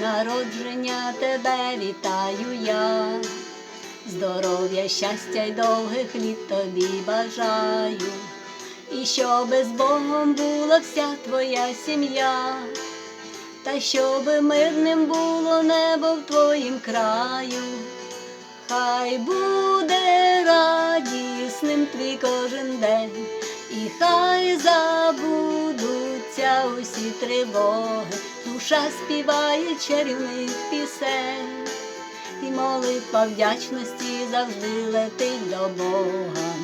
народження тебе вітаю я. Здоров'я, щастя й довгих літ тобі бажаю, і щоби з Богом була вся твоя сім'я, та щоби мирним було небо в твоїм краю, хай буде радісним твій кожен день, і хай забудуться усі тривоги, душа співає чарівних пісень. І молитва вдячності завжди летить до Бога.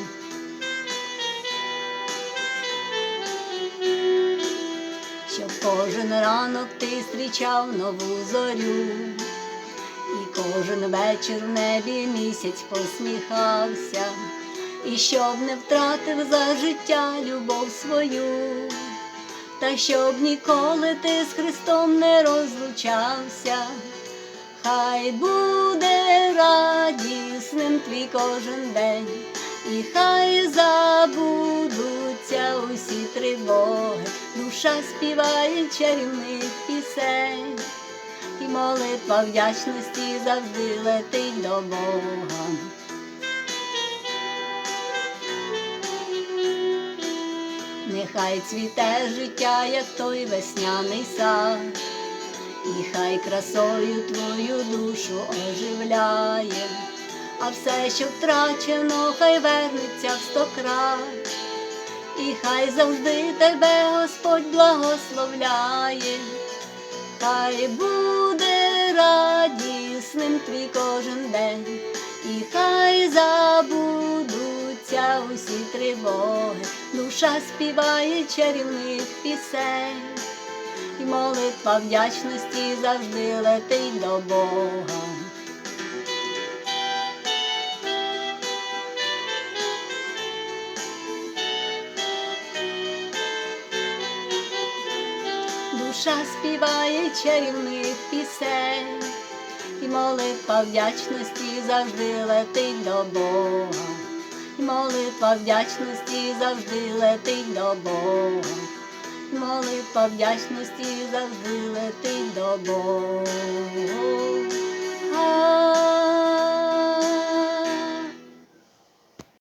Щоб кожен ранок ти зустрічав нову зорю, і кожен вечір в небі місяць посміхався, і щоб не втратив за життя любов свою, та щоб ніколи ти з Христом не розлучався. Хай буде радісним твій кожен день, і хай забудуться усі тривоги, душа співає чарівних пісень, і молитва вдячності завжди летить до Бога. Нехай цвіте життя, як той весняний сад. І хай красою твою душу оживляє, а все, що втрачено, хай вернеться в сто крат. І хай завжди тебе Господь благословляє, хай буде радісним твій кожен день, і хай забудуться усі тривоги, душа співає чарівних пісень і молитва вдячності завжди летить до Бога. Душа співає чарівних пісень, і молитва вдячності завжди летить до Бога. Молитва вдячності завжди летить до Бога. Молитва вдячності завжди летить до Бога.